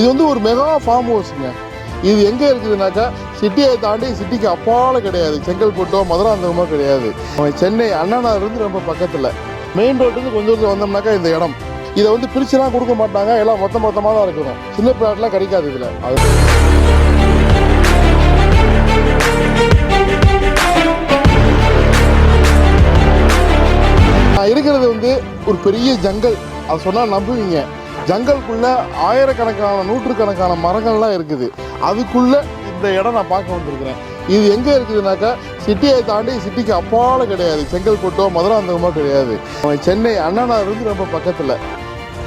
இது வந்து ஒரு மெகா ஃபார்ம் ஹவுஸுங்க இது எங்கே இருக்குதுனாக்கா சிட்டியை தாண்டி சிட்டிக்கு அப்பால கிடையாது. செங்கல்பட்டோ மதுராந்தகமோ கிடையாது. சென்னை அண்ணா இருந்து ரொம்ப பக்கத்தில். மெயின் ரோட்டுக்கு கொஞ்சம் தூரம் வந்தோம்னாக்கா இந்த இடம். இதை வந்து பிரிச்சுலாம் கொடுக்க மாட்டாங்க. எல்லாம் மொத்த மொத்தமாக தான் இருக்கணும். சின்ன பிளாட்லாம் கிடைக்காது இதில். அது நான் இருக்கிறது வந்து ஒரு பெரிய ஜங்கல் அதை சொன்னால் நம்புவீங்க. ஜங்கலுக்குள்ளே ஆயிரக்கணக்கான நூற்றுக்கணக்கான மரங்கள்லாம் இருக்குது. அதுக்குள்ள இந்த இடம் நான் பார்க்க வந்திருக்கிறேன். இது எங்கே இருக்குதுனாக்கா சிட்டியை தாண்டி சிட்டிக்கு அப்பால கிடையாது. செங்கல்பட்டோ மதுராந்தகமோ கிடையாது. அவன் சென்னை அண்ணா வந்து ரொம்ப பக்கத்தில்.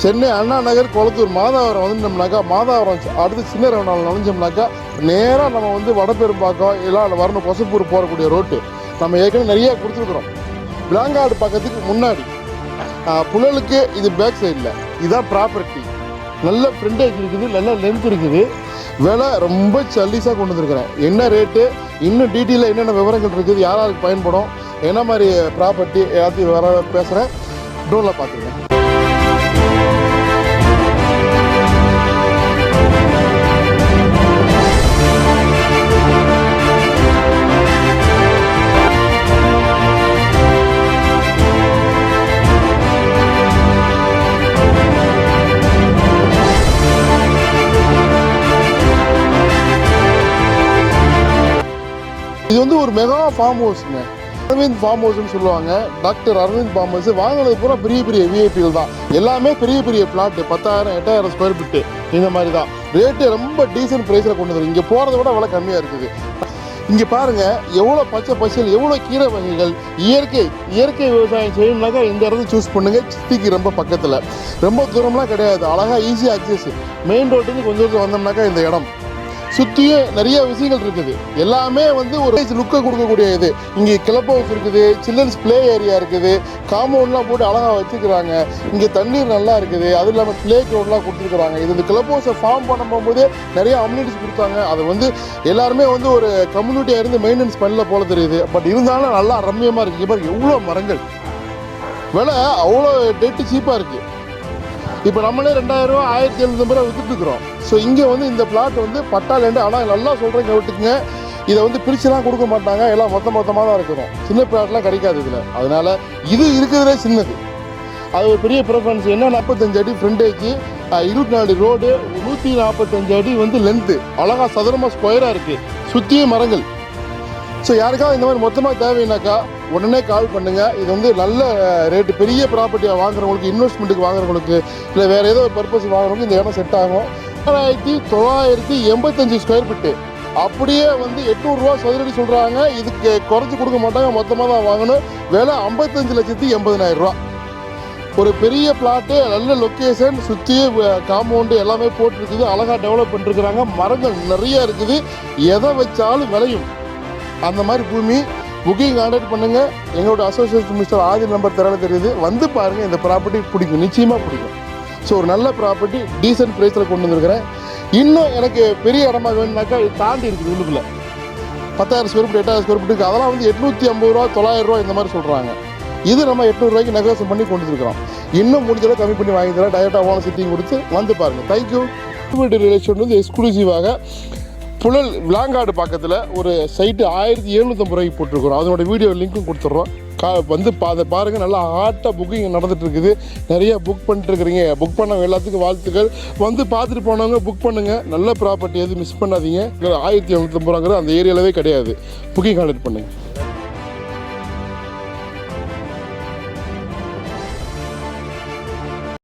சென்னை அண்ணா நகர் குளத்தூர் மாதாவரம் வந்துட்டோம்னாக்கா மாதாவரம் அடுத்து சின்ன ரவணால் நுழைஞ்சோம்னாக்கா நேராக நம்ம வந்து வடபெரும்பாக்கம் இல்லை வரணும் கொசப்பூர் போகக்கூடிய ரோட்டு நம்ம ஏற்கனவே நிறைய கொடுத்துருக்குறோம். விலாங்காடு பக்கத்துக்கு முன்னாடி. புனலுக்கு புழலுக்கு இது பேக் சைடில் இதுதான் ப்ராப்பர்ட்டி நல்ல ஃப்ரண்டேஜ் இருக்குது நல்ல லென்த் இருக்குது. விலை ரொம்ப சல்லிஸாக கொண்டு வந்துருக்குறேன். என்ன ரேட்டு இன்னும் டீட்டெயிலாக என்னென்ன விவரங்கள் இருக்குது யார் யாருக்கு பயன்படும் என்ன மாதிரி ப்ராப்பர்ட்டி எல்லாத்தையும் வர பேசுகிறேன் டோனில் பார்த்துருக்கேன் இது வந்து ஒரு மெகா ஃபார்ம் ஹவுஸ்ங்க அரவிந்த் ஃபார்ம் ஹவுஸ்னு சொல்லுவாங்க. டாக்டர் அரவிந்த் ஃபார்ம் ஹவுஸ் வாங்கினது பூரா பெரிய பெரிய விஐபிகள் தான். எல்லாமே பெரிய பெரிய பிளாட்டு பத்தாயிரம் எட்டாயிரம் ஸ்கொயர் ஃபீட்டு இந்த மாதிரி தான். ரேட்டு ரொம்ப டீசன்ட் ப்ரைஸில் கொண்டு வரும் இங்கே போகிறத விட விலை கம்மியாக இருக்குது. இங்கே பாருங்கள் எவ்வளோ பச்சை பசியல் எவ்வளோ கீரை வகைகள் இயற்கை இயற்கை விவசாயம் செய்யணும்னாக்கா இந்த இடத்த சூஸ் பண்ணுங்கள் சித்திக்கு ரொம்ப பக்கத்தில். ரொம்ப தூரம்லாம் கிடையாது. அழகாக ஈஸியாக அக்சஸ் மெயின் ரோட்டுக்கு கொஞ்சம் தூரம் வந்தோம்னாக்கா இந்த இடம். சுற்றியும் நிறைய விஷயங்கள் இருக்குது. எல்லாமே வந்து ஒரு லுக்கை கொடுக்கக்கூடிய இது இங்கே கிளப் ஹவுஸ் இருக்குது சில்ட்ரன்ஸ் ப்ளே ஏரியா இருக்குது. காம்பவுண்ட்லாம் போட்டு அழகாக வச்சுக்கிறாங்க இங்கே தண்ணீர் நல்லா இருக்குது. அது இல்லாமல் பிளே கிரவுண்ட்லாம் கொடுத்துருக்குறாங்க. இது இந்த கிளப் ஹவுஸை ஃபார்ம் பண்ண போகும்போதே நிறைய அம்யூனிட்டிஸ் கொடுத்தாங்க. அது வந்து எல்லாருமே வந்து ஒரு கம்யூனிட்டியாக இருந்து மெயின்டெனன்ஸ் பண்ணல போல தெரியுது. பட் இருந்தாலும் நல்லா ரம்மியமாக இருக்குது பாருங்க எவ்வளோ மரங்கள். விலை அவ்வளோ டேட்டு சீப்பாக இருக்குது இப்போ நம்மளே ரெண்டாயிரம் ரூபா ஆயிரத்தி எழுநூறு ரூபா வித்துட்டு ஸோ இங்கே வந்து இந்த பிளாட் வந்து பட்டாலேண்டு ஆனால் நல்லா சொல்கிறேங்க விட்டுக்குங்க. இதை வந்து பிரிச்சுலாம் கொடுக்க மாட்டாங்க எல்லாம் மொத்த மொத்தமாக தான் இருக்கிறோம் சின்ன பிளாட்லாம் கிடைக்காது இதில். அதனால இது இருக்கிறதுலே சின்னது. அது ஒரு பெரிய ப்ரிஃபரன்ஸ் என்ன நாற்பத்தஞ்சு அடி ஃப்ரண்டேஜ் இருபத்தி நாலு ரோடு நூற்றி நாற்பத்தஞ்சு அடி வந்து லென்த்து அழகா சதுரமாக ஸ்கொயராக இருக்குது சுற்றியும் மரங்கள். ஸோ யாருக்காவது இந்த மாதிரி மொத்தமாக தேவைன்னாக்கா உடனே கால் பண்ணுங்க. இது வந்து நல்ல ரேட்டு பெரிய ப்ராப்பர்ட்டியாக வாங்குறவங்களுக்கு இன்வெஸ்ட்மெண்ட்டுக்கு வாங்குறவங்களுக்கு இல்லை வேற ஏதோ ஒரு பர்பஸ் வாங்குறவங்களுக்கு இந்த இடம் செட் ஆகும். ஆயிரத்தி தொள்ளாயிரத்தி எண்பத்தஞ்சு ஸ்கொயர் ஃபீட்டு அப்படியே வந்து எட்நூறுரூவா சதுரடி சொல்கிறாங்க இதுக்கு குறைச்சி கொடுக்க மாட்டாங்க. மொத்தமாக தான் வாங்கணும். விலை ஐம்பத்தஞ்சு லட்சத்தி எண்பதினாயிரரூவா ஒரு பெரிய பிளாட்டு நல்ல லொக்கேஷன் சுற்றி காம்பவுண்டு எல்லாமே போட்டிருக்குது. அழகாக டெவலப் பண்ணிருக்கிறாங்க. மரங்கள் நிறைய இருக்குது. எதை வச்சாலும் விளையும். அந்த மாதிரி பூமி புக்கிங் ஆர்டர் பண்ணுங்க. எங்களோட அசோசியேஷன் மிஸ்டர் ஆதி நம்பர் தரல தெரியுது. வந்து பாருங்க இந்த ப்ராப்பர்ட்டி பிடிக்கும். நிச்சயமா பிடிக்கும். ஸோ ஒரு நல்ல ப்ராப்பர்ட்டி டீசென்ட் ப்ரைஸில் கொண்டு வந்திருக்கிறேன். இன்னும் எனக்கு பெரிய இடமா வேணும்னாக்கா இது தாண்டி இருக்குது உள்ளுக்குள்ள. பத்தாயிரம் ஸ்கொயர் ஃபீட் எட்டாயிரம் ஸ்கொயர் ஃபீட்டுக்கு அதெல்லாம் வந்து எட்நூற்றி ஐம்பது ரூபா தொள்ளாயிரம் ரூபா இந்த மாதிரி சொல்கிறாங்க இது நம்ம எட்நூறுரூவாய்க்கு நெகோசியம் பண்ணி கொண்டு வந்துருக்கிறோம். இன்னும் முடிஞ்சளவு கம்மி பண்ணி வாங்கி தரேன் டயட்டாக ஓன சிட்டிங் கொடுத்து வந்து பாருங்கள் தேங்க்யூ வீட்டு ரிலேஷன் வந்து எக்ஸ்க்ளூசிவாக புழல் விளாங்காடு பக்கத்தில் ஒரு சைட்டு ஆயிரத்தி எழுநூற்றம்பது ரூபாய்க்கு போட்டிருக்கிறோம். அதனோட வீடியோ லிங்க்கும் கொடுத்துட்றோம் கா வந்து பா அதை பாருங்கள் நல்லா ஹாட்டாக புக்கிங் நடந்துட்டு இருக்குது. புக் பண்ணிட்டுருக்குறீங்க புக் பண்ணவங்க எல்லாத்துக்கும் வாழ்த்துக்கள். வந்து பார்த்துட்டு போனவங்க புக் பண்ணுங்கள் நல்ல ப்ராப்பர்ட்டி எதுவும் மிஸ் பண்ணாதீங்க. ஆயிரத்தி எழுநூற்றம்பது ரூபாங்கிறது அந்த ஏரியாலவே கிடையாது. புக்கிங் கான்டாக்ட் பண்ணுங்கள்